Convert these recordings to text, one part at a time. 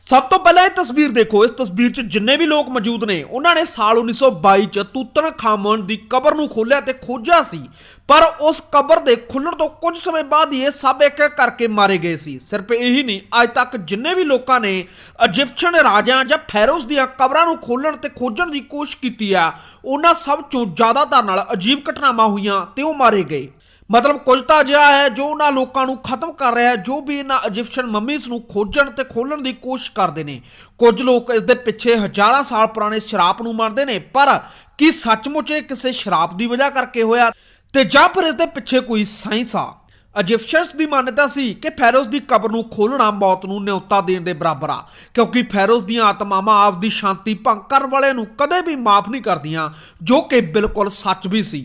ਸਭ ਤੋਂ ਪਹਿਲਾਂ ਇਹ ਤਸਵੀਰ ਦੇਖੋ, ਇਸ ਤਸਵੀਰ 'ਚ ਜਿੰਨੇ ਵੀ ਲੋਕ ਮੌਜੂਦ ਨੇ, ਉਹਨਾਂ ਨੇ ਸਾਲ 1922 'ਚ ਤੂਤਨ ਖਾਮਨ ਦੀ ਕਬਰ ਨੂੰ ਖੋਲ੍ਹਿਆ ਤੇ ਖੋਜਿਆ ਸੀ। ਪਰ ਉਸ ਕਬਰ ਦੇ ਖੁੱਲਣ ਤੋਂ ਕੁਝ ਸਮੇਂ ਬਾਅਦ ਹੀ ਇਹ ਸਭ ਇੱਕ ਇੱਕ ਕਰਕੇ ਮਾਰੇ ਗਏ ਸੀ। ਸਿਰਫ ਇਹੀ ਨਹੀਂ, ਅੱਜ ਤੱਕ ਜਿੰਨੇ ਵੀ ਲੋਕਾਂ ਨੇ ਇਜਿਪਸ਼ੀਅਨ ਰਾਜਿਆਂ ਜਾਂ ਫੈਰੋਸ ਦੀਆਂ ਕਬਰਾਂ ਨੂੰ ਖੋਲ੍ਹਣ ਤੇ ਖੋਜਣ ਦੀ ਕੋਸ਼ਿਸ਼ ਕੀਤੀ ਆ, ਉਹਨਾਂ ਸਭ ਚੋਂ ਜ਼ਿਆਦਾਤਰ ਨਾਲ ਅਜੀਬ ਘਟਨਾਵਾਂ ਹੋਈਆਂ ਤੇ ਉਹ ਮਾਰੇ ਗਏ। ਮਤਲਬ ਕੁਝ ਤਾਂ ਅਜਿਹਾ ਹੈ ਜੋ ਉਹਨਾਂ ਲੋਕਾਂ ਨੂੰ ਖਤਮ ਕਰ ਰਿਹਾ ਹੈ, ਜੋ ਵੀ ਇਹਨਾਂ ਇਜਿਪਸ਼ੀਅਨ ਮੰਮੀਜ਼ ਨੂੰ ਖੋਜਣ ਤੇ ਖੋਲਣ ਦੀ ਕੋਸ਼ਿਸ਼ ਕਰਦੇ ਨੇ। ਕੁਝ ਲੋਕ ਇਸ ਦੇ ਪਿੱਛੇ ਹਜ਼ਾਰਾਂ ਸਾਲ ਪੁਰਾਣੇ ਸ਼ਰਾਪ ਨੂੰ ਮੰਨਦੇ ਨੇ, ਪਰ ਕੀ ਸੱਚਮੁੱਚ ਇਹ ਕਿਸੇ ਸ਼ਰਾਪ ਦੀ ਵਜ੍ਹਾ ਕਰਕੇ ਹੋਇਆ? ਤੇ ਜਾਂ ਫਿਰ ਇਸ ਦੇ ਪਿੱਛੇ ਕੋਈ ਸਾਇੰਸ ਆ? ਇਜਿਪਸ਼ੀਅਨਸ ਦੀ ਮਾਨਤਾ ਸੀ ਕਿ ਫੈਰੋਜ਼ ਦੀ ਕਬਰ ਨੂੰ ਖੋਲਣਾ ਮੌਤ ਨੂੰ ਨਿਉਤਾ ਦੇਣ ਦੇ ਬਰਾਬਰ ਆ, ਕਿਉਂਕਿ ਫੈਰੋਜ਼ ਦੀਆਂ ਆਤਮਾਵਾਂ ਆਪਦੀ ਸ਼ਾਂਤੀ ਭੰਗ ਕਰਨ ਵਾਲਿਆਂ ਨੂੰ ਕਦੇ ਵੀ ਮਾਫ ਨਹੀਂ ਕਰਦੀਆਂ, ਜੋ ਕਿ ਬਿਲਕੁਲ ਸੱਚ ਵੀ ਸੀ।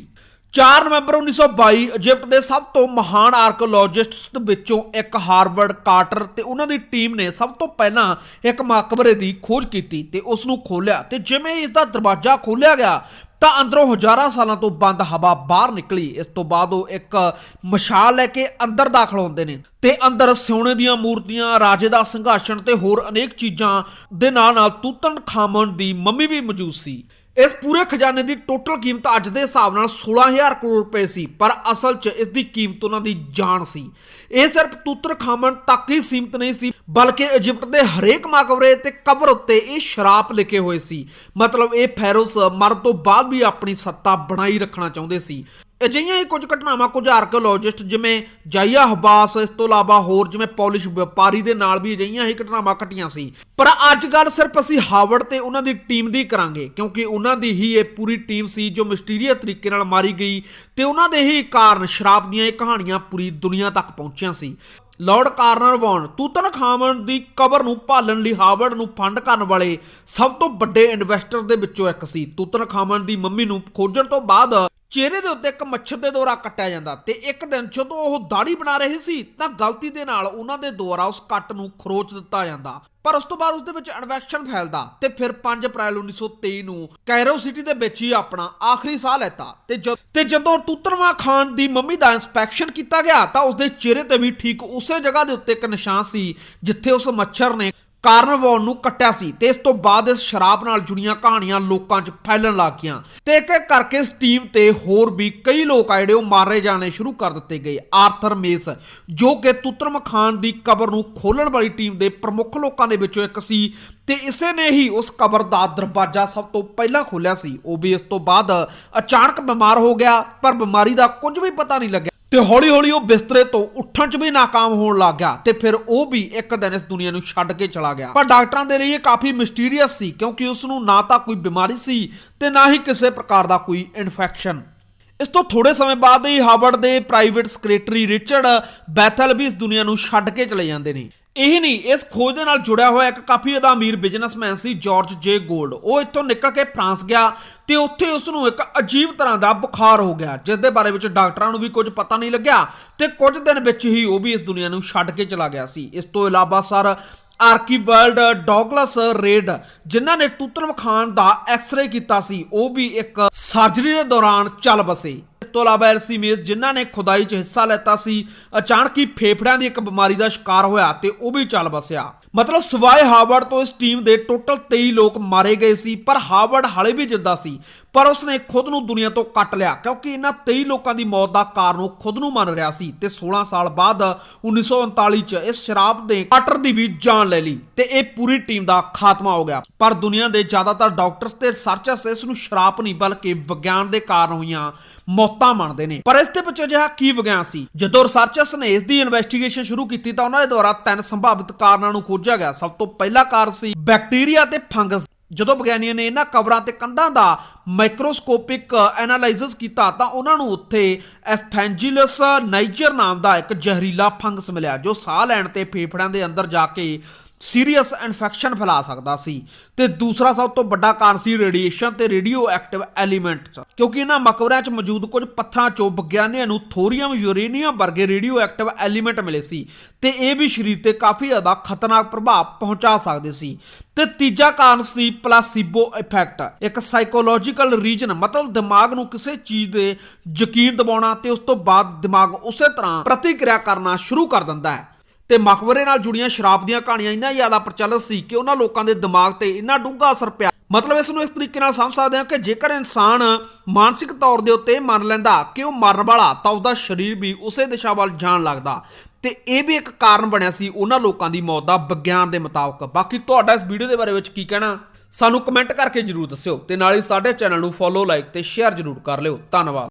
4 ਨਵੰਬਰ 1922 ਇਜਿਪਟ ਦੇ ਸਭ ਤੋਂ ਮਹਾਨ ਆਰਕੀਓਲੋਜਿਸਟਸ ਵਿੱਚੋਂ ਇੱਕ ਹਾਰਵਰਡ ਕਾਰਟਰ ਤੇ ਉਹਨਾਂ ਦੀ ਟੀਮ ਨੇ ਸਭ ਤੋਂ ਪਹਿਲਾਂ ਇੱਕ ਮਕਬਰੇ ਦੀ ਖੋਜ ਕੀਤੀ ਤੇ ਉਸ ਨੂੰ ਖੋਲ੍ਹਿਆ ਤੇ ਜਿਵੇਂ ਹੀ ਇਸ ਦਾ ਦਰਵਾਜ਼ਾ ਖੋਲਿਆ ਗਿਆ ਤਾਂ ਅੰਦਰੋਂ ਹਜ਼ਾਰਾਂ ਸਾਲਾਂ ਤੋਂ ਬੰਦ ਹਵਾ ਬਾਹਰ ਨਿਕਲੀ। ਇਸ ਤੋਂ ਬਾਅਦ ਉਹ ਇੱਕ ਮਸ਼ਾਲ ਲੈ ਕੇ ਅੰਦਰ ਦਾਖਲ ਹੁੰਦੇ ਨੇ ਤੇ ਅੰਦਰ ਸੋਨੇ ਦੀਆਂ ਮੂਰਤੀਆਂ, ਰਾਜੇ ਦਾ ਸਿੰਘਾਸਣ ਤੇ ਹੋਰ ਅਨੇਕ ਚੀਜ਼ਾਂ ਦੇ ਨਾਲ ਨਾਲ ਤੂਤਨ ਖਾਮਨ ਦੀ ਮੰਮੀ ਵੀ ਮੌਜੂਦ ਸੀ। ਇਸ ਪੂਰੇ ਖਜ਼ਾਨੇ ਦੀ ਟੋਟਲ ਕੀਮਤ ਅੱਜ ਦੇ ਹਿਸਾਬ ਨਾਲ 16000 ਕਰੋੜ ਰੁਪਏ ਸੀ, ਪਰ ਅਸਲ 'ਚ ਇਸ ਦੀ ਕੀਮਤ ਉਹਨਾਂ ਦੀ ਜਾਨ ਸੀ। ਇਹ ਸਿਰਫ ਤੂਤਰ ਖਾਮਣ ਤੱਕ ਹੀ ਸੀਮਤ ਨਹੀਂ ਸੀ, ਬਲਕਿ ਇਜਿਪਟ ਦੇ ਹਰੇਕ ਮਕਬਰੇ ਤੇ ਕਬਰ ਉੱਤੇ ਇਹ ਸ਼ਰਾਪ ਲਿਖੇ ਹੋਏ ਸੀ। ਮਤਲਬ ਇਹ ਫੈਰੋਸ ਮਰਨ ਤੋਂ ਬਾਅਦ ਵੀ ਆਪਣੀ ਸੱਤਾ ਬਣਾਈ ਰੱਖਣਾ ਚਾਹੁੰਦੇ ਸੀ। ਅਜਿਹੀਆਂ ਹੀ ਕੁਝ ਘਟਨਾਵਾਂ ਕੁਝ ਆਰਕੀਓਲੋਜਿਸਟ ਜਿਵੇਂ ਜਾਈਆ ਹਬਾਸ, ਇਸ ਤੋਂ ਇਲਾਵਾ ਹੋਰ ਜਿਵੇਂ ਪੌਲਿਸ਼ ਵਪਾਰੀ ਦੇ ਨਾਲ ਵੀ ਅਜਿਹੀਆਂ ਹੀ ਘਟਨਾਵਾਂ ਘਟੀਆਂ ਸੀ। ਪਰ ਅੱਜ ਗੱਲ ਸਿਰਫ ਅਸੀਂ ਹਾਵਰਡ ਤੇ ਉਹਨਾਂ ਦੀ ਟੀਮ ਦੀ ਕਰਾਂਗੇ, ਕਿਉਂਕਿ ਉਹਨਾਂ ਦੀ ਹੀ ਇਹ ਪੂਰੀ ਟੀਮ ਸੀ ਜੋ ਮਿਸਟੀਰੀਅਸ ਤਰੀਕੇ ਨਾਲ ਮਾਰੀ ਗਈ ਤੇ ਉਹਨਾਂ ਦੇ ਹੀ ਕਾਰਨ ਸ਼ਰਾਬ ਦੀਆਂ ਇਹ ਕਹਾਣੀਆਂ ਪੂਰੀ ਦੁਨੀਆ ਤੱਕ ਪਹੁੰਚੀਆਂ ਸੀ। Lord Carnarvon Tutankhamun ਦੀ ਕਬਰ ਨੂੰ ਭਾਲਣ ਲਈ ਹਾਰਵਰਡ ਨੂੰ ਫੰਡ ਕਰਨ ਵਾਲੇ ਸਭ ਤੋਂ ਵੱਡੇ ਇਨਵੈਸਟਰ ਦੇ ਵਿੱਚੋਂ ਇੱਕ ਸੀ। ਤੂਤਨ ਖਾਮਨ ਦੀ ਮੰਮੀ ਨੂੰ ਖੋਜਣ ਤੋਂ ਬਾਅਦ ਚਿਹਰੇ ਦੇ ਉੱਤੇ ਇੱਕ ਮੱਛਰ ਦੇ ਦੁਆਰਾ ਕੱਟਿਆ ਜਾਂਦਾ ਤੇ ਇੱਕ ਦਿਨ ਜਦੋਂ ਉਹ ਦਾੜੀ ਬਣਾ ਰਹੇ ਸੀ ਤਾਂ ਗਲਤੀ ਦੇ ਨਾਲ ਉਹਨਾਂ ਦੇ ਦੁਆਰਾ ਉਸ ਕੱਟ ਨੂੰ ਖਰੋਚ ਦਿੱਤਾ ਜਾਂਦਾ। ਪਰ ਉਸ ਤੋਂ ਬਾਅਦ ਉਸ ਦੇ ਵਿੱਚ ਇਨਫੈਕਸ਼ਨ ਫੈਲਦਾ ਤੇ ਫਿਰ 5 ਅਪ੍ਰੈਲ 1923 ਨੂੰ ਕੈਰੋ ਸਿਟੀ ਦੇ ਵਿੱਚ ਹੀ ਆਪਣਾ ਆਖਰੀ ਸਾਹ ਲੈਤਾ ਤੇ ਜਦ ਤੇ ਜਦੋਂ ਤੂਤਰਮਾ ਖਾਨ ਦੀ ਮੰਮੀ ਦਾ ਇਨਸਪੈਕਸ਼ਨ ਕੀਤਾ ਗਿਆ ਤਾਂ ਉਸ ਦੇ ਚਿਹਰੇ ਤੇ ਵੀ ਠੀਕ ਉਸੇ ਜਗ੍ਹਾ ਦੇ ਉੱਤੇ ਇੱਕ ਨਿਸ਼ਾਨ ਸੀ ਜਿੱਥੇ ਉਸ ਮੱਛਰ ਨੇ ਕਾਰਨਵੌਨ ਨੂੰ ਕੱਟਿਆ ਸੀ ਤੇ ਇਸ ਤੋਂ ਬਾਅਦ ਇਸ ਸ਼ਰਾਬ ਨਾਲ ਜੁੜੀਆਂ ਕਹਾਣੀਆਂ ਲੋਕਾਂ 'ਚ ਫੈਲਣ ਲੱਗ ਗਈਆਂ। ਤੇ ਇੱਕ ਇੱਕ ਕਰਕੇ ਇਸ ਟੀਮ ਤੇ ਹੋਰ ਵੀ ਕਈ ਲੋਕ ਆ ਜਿਹੜੇ ਉਹ ਮਾਰੇ ਜਾਣੇ ਸ਼ੁਰੂ ਕਰ ਦਿੱਤੇ ਗਏ। ਆਰਥਰ ਮੇਸ, ਜੋ ਕਿ ਤੁਤਰਮ ਖਾਨ ਦੀ ਕਬਰ ਨੂੰ ਖੋਲਣ ਵਾਲੀ ਟੀਮ ਦੇ ਪ੍ਰਮੁੱਖ ਲੋਕਾਂ ਦੇ ਵਿੱਚੋਂ ਇੱਕ ਸੀ ਤੇ ਇਸੇ ਨੇ ਹੀ ਉਸ ਕਬਰ ਦਾ ਦਰਵਾਜ਼ਾ ਸਭ ਤੋਂ ਪਹਿਲਾਂ ਖੋਲਿਆ ਸੀ। ਉਹ ਵੀ ਇਸ ਤੋਂ ਬਾਅਦ ਅਚਾਨਕ ਬਿਮਾਰ ਹੋ ਗਿਆ, ਪਰ ਬਿਮਾਰੀ ਦਾ ਕੁਝ ਵੀ ਪਤਾ ਨਹੀਂ ਲੱਗਿਆ। ਤੇ ਹੌਲੀ-ਹੌਲੀ ਉਹ ਬਿਸਤਰੇ ਤੋਂ ਉੱਠਣ 'ਚ ਵੀ ناکਾਮ ਹੋਣ ਲੱਗ ਗਿਆ ਤੇ ਫਿਰ ਉਹ ਵੀ ਇੱਕ ਦਿਨ ਇਸ ਦੁਨੀਆ ਨੂੰ ਛੱਡ ਕੇ ਚਲਾ ਗਿਆ। ਪਰ ਡਾਕਟਰਾਂ ਦੇ ਲਈ ਇਹ ਕਾਫੀ ਮਿਸਟੀਰੀਅਸ ਸੀ ਕਿਉਂਕਿ ਉਸ ਨੂੰ ਨਾ ਤਾਂ ਕੋਈ ਬਿਮਾਰੀ ਸੀ ਤੇ ਨਾ ਹੀ ਕਿਸੇ ਪ੍ਰਕਾਰ ਦਾ ਕੋਈ ਇਨਫੈਕਸ਼ਨ। ਇਸ ਤੋਂ ਥੋੜੇ ਸਮੇਂ ਬਾਅਦ ਹੀ ਹਾਰਵਰਡ ਦੇ ਪ੍ਰਾਈਵੇਟ ਸੈਕਟਰੀ ਰਿਚਰਡ ਬੈਥਲ ਵੀ ਇਸ ਦੁਨੀਆ ਨੂੰ ਛੱਡ ਕੇ ਚਲੇ ਜਾਂਦੇ ਨੇ। ਇਹ ਨਹੀਂ, ਇਸ ਖੋਜ ਦੇ ਨਾਲ ਜੁੜਿਆ ਹੋਇਆ ਇੱਕ ਕਾਫੀ ਜ਼ਿਆਦਾ ਅਮੀਰ ਬਿਜ਼ਨਸਮੈਨ ਸੀ ਜਾਰਜ ਜੇ ਗੋਲਡ ਉਹ ਇੱਥੋਂ ਨਿਕਲ ਕੇ ਫਰਾਂਸ ਗਿਆ ਤੇ ਉੱਥੇ ਉਸ ਨੂੰ ਇੱਕ ਅਜੀਬ ਤਰ੍ਹਾਂ ਦਾ ਬੁਖਾਰ ਹੋ ਗਿਆ ਜਿਸ ਦੇ ਬਾਰੇ ਵਿੱਚ ਡਾਕਟਰਾਂ ਨੂੰ ਵੀ ਕੁਝ ਪਤਾ ਨਹੀਂ ਲੱਗਿਆ ਤੇ ਕੁਝ ਦਿਨ ਵਿੱਚ ਹੀ ਉਹ ਵੀ ਇਸ ਦੁਨੀਆ ਨੂੰ ਛੱਡ ਕੇ ਚਲਾ ਗਿਆ ਸੀ। ਇਸ ਤੋਂ ਇਲਾਵਾ sir Archibald, Douglas Reid, ਜਿਨ੍ਹਾਂ ਨੇ ਤੁਤਨਮ ਖਾਨ ਦਾ ਐਕਸ-ਰੇ ਕੀਤਾ ਸੀ, ਉਹ ਵੀ ਇੱਕ ਸਰਜਰੀ ਦੇ ਦੌਰਾਨ ਚੱਲ ਬਸੇ ਤੋਂ ਇਲਾਵਾ ਐਲਸੀ ਮੇਸ ਜਿਨ੍ਹਾਂ ਨੇ ਖੁਦਾਈ 'ਚ ਹਿੱਸਾ ਲੈਤਾ ਸੀ, ਅਚਾਨਕ ਹੀ ਫੇਫੜਿਆਂ ਦੀ ਇੱਕ ਬਿਮਾਰੀ ਦਾ ਸ਼ਿਕਾਰ ਹੋਇਆ ਤੇ ਉਹ ਵੀ ਚੱਲ ਬਸਿਆ ਮਤਲਬ ਸਵਾਏ ਹਾਰਵਰਡ ਤੋਂ ਇਸ ਟੀਮ ਦੇ ਟੋਟਲ 23 ਲੋਕ ਮਾਰੇ ਗਏ ਸੀ, ਪਰ ਹਾਰਵਰਡ ਹਾਲੇ ਵੀ ਜਿੰਦਾ ਸੀ। ਪਰ ਉਸਨੇ ਖੁਦ ਨੂੰ ਦੁਨੀਆ ਤੋਂ ਕੱਟ ਲਿਆ ਕਿਉਂਕਿ ਇਹਨਾਂ 23 ਲੋਕਾਂ ਦੀ ਮੌਤ ਦਾ ਕਾਰਨ ਉਹ ਖੁਦ ਨੂੰ ਮੰਨ ਰਿਹਾ ਸੀ ਤੇ 16 ਸਾਲ ਬਾਅਦ 1939 ਚ ਇਸ ਸ਼ਰਾਬ ਦੇ ਕਟਰ ਦੀ ਵੀ ਜਾਨ ਲੈ ਲਈ ਤੇ ਇਹ ਪੂਰੀ ਟੀਮ ਦਾ ਖਾਤਮਾ ਹੋ ਗਿਆ। ਪਰ ਦੁਨੀਆ ਦੇ ਜ਼ਿਆਦਾਤਰ ਡਾਕਟਰਸ ਤੇ ਰਿਸਰਚਰਸ ਇਸ ਨੂੰ ਸ਼ਰਾਬ ਨਹੀਂ ਬਲਕਿ ਵਿਗਿਆਨ ਦੇ ਕਾਰਨ ਹੋਈਆਂ ਮੌਤਾਂ ਮੰਨਦੇ ਨੇ। ਪਰ ਇਸ ਦੇ ਪਿੱਛੇ ਜਿਹਾ ਕੀ ਵਿਗਿਆਨ ਸੀ? ਜਦੋਂ ਰਿਸਰਚਰਸ ਨੇ ਇਸ ਦੀ ਇਨਵੈਸਟੀਗੇਸ਼ਨ ਸ਼ੁਰੂ ਕੀਤੀ ਤਾਂ ਉਹਨਾਂ ਦੇ ਦੁਆਰਾ ਤਿੰਨ ਸੰਭਾਵਿਤ ਕਾਰਨਾਂ ਨੂੰ ਖੋਜਿਆ ਗਿਆ। ਸਭ ਤੋਂ ਪਹਿਲਾ ਕਾਰਨ ਸੀ ਬੈਕਟੀਰੀਆ ਤੇ ਫੰਗਸ। ਜਦੋਂ ਵਿਗਿਆਨੀਆਂ ਨੇ ਇਹਨਾਂ ਕਵਰਾਂ ਤੇ ਕੰਧਾਂ ਦਾ ਮਾਈਕਰੋਸਕੋਪਿਕ ਐਨਾਲਾਈਸਿਸ ਕੀਤਾ ਤਾਂ ਉਹਨਾਂ ਨੂੰ ਉੱਥੇ ਐਸਫੈਂਜੀਲਸ ਨਾਈਜਰ ਨਾਮ ਦਾ ਇੱਕ ਜ਼ਹਿਰੀਲਾ ਫੰਗਸ ਮਿਲਿਆ, ਜੋ ਸਾਹ ਲੈਣ ਤੇ ਫੇਫੜਿਆਂ ਦੇ ਅੰਦਰ ਜਾ ਕੇ ਸੀਰੀਅਸ ਇਨਫੈਕਸ਼ਨ ਫੈਲਾ ਸਕਦਾ ਸੀ ਤੇ ਦੂਸਰਾ ਸਭ ਤੋਂ ਵੱਡਾ ਕਾਰਨ ਸੀ ਰੇਡੀਏਸ਼ਨ ਤੇ ਰੇਡੀਓ ਐਕਟਿਵ ਐਲੀਮੈਂਟਸ ਕਿਉਂਕਿ ਇਹਨਾਂ ਮਕਬਰਿਆਂ 'ਚ ਮੌਜੂਦ ਕੁਝ ਪੱਥਰਾਂ 'ਚੋਂ ਵਿਗਿਆਨੀਆਂ ਨੂੰ ਥੋਰੀਅਮ ਯੂਰੇਨੀਅਮ ਵਰਗੇ ਰੇਡੀਓ ਐਕਟਿਵ ਐਲੀਮੈਂਟ ਮਿਲੇ ਸੀ ਤੇ ਇਹ ਵੀ ਸਰੀਰ ਤੇ ਕਾਫੀ ਜ਼ਿਆਦਾ ਖਤਰਨਾਕ ਪ੍ਰਭਾਵ ਪਹੁੰਚਾ ਸਕਦੇ ਸੀ। ਤੇ ਤੀਜਾ ਕਾਰਨ ਸੀ ਪਲਾਸੀਬੋ ਇਫੈਕਟ। ਇੱਕ ਸਾਈਕੋਲੋਜੀਕਲ ਰੀਜਨ, ਮਤਲਬ ਦਿਮਾਗ ਨੂੰ ਕਿਸੇ ਚੀਜ਼ ਦੇ ਯਕੀਨ ਦਿਵਾਉਣਾ ਤੇ ਉਸ ਤੋਂ ਬਾਅਦ ਦਿਮਾਗ ਉਸੇ ਤਰ੍ਹਾਂ ਪ੍ਰਤੀਕਿਰਿਆ ਕਰਨਾ ਸ਼ੁਰੂ ਕਰ ਦਿੰਦਾ ਹੈ। ਤੇ ਮਕਬਰੇ ਨਾਲ ਜੁੜੀਆਂ ਸ਼ਰਾਬ ਦੀਆਂ ਕਹਾਣੀਆਂ ਇੰਨਾ ਜ਼ਿਆਦਾ ਪ੍ਰਚਲਿਤ ਸੀ ਕਿ ਉਹਨਾਂ ਲੋਕਾਂ ਦੇ ਦਿਮਾਗ ਤੇ ਇੰਨਾ ਡੂੰਘਾ ਅਸਰ ਪਿਆ। ਮਤਲਬ ਇਸ ਨੂੰ ਇਸ ਤਰੀਕੇ ਨਾਲ ਸਮਝ ਸਕਦੇ ਹਾਂ ਕਿ ਜੇਕਰ ਇਨਸਾਨ ਮਾਨਸਿਕ ਤੌਰ ਦੇ ਉੱਤੇ ਮੰਨ ਲੈਂਦਾ ਕਿ ਉਹ ਮਰਨ ਵਾਲਾ, ਤਾਂ ਉਸਦਾ ਸਰੀਰ ਵੀ ਉਸੇ ਦਿਸ਼ਾ ਵੱਲ ਜਾਣ ਲੱਗਦਾ। ਤੇ ਇਹ ਵੀ ਇੱਕ ਕਾਰਨ ਬਣਿਆ ਸੀ ਉਹਨਾਂ ਲੋਕਾਂ ਦੀ ਮੌਤ ਦਾ ਵਿਗਿਆਨ ਦੇ ਮੁਤਾਬਕ। ਬਾਕੀ ਤੁਹਾਡਾ ਇਸ ਵੀਡੀਓ ਦੇ ਬਾਰੇ ਵਿੱਚ ਕੀ ਕਹਿਣਾ? ਸਾਨੂੰ ਕਮੈਂਟ ਕਰਕੇ ਜਰੂਰ ਦੱਸਿਓ ਤੇ ਨਾਲ ਹੀ ਸਾਡੇ ਚੈਨਲ ਨੂੰ ਫੋਲੋ, ਲਾਈਕ ਤੇ ਸ਼ੇਅਰ ਜਰੂਰ ਕਰ ਲਿਓ। ਧੰਨਵਾਦ।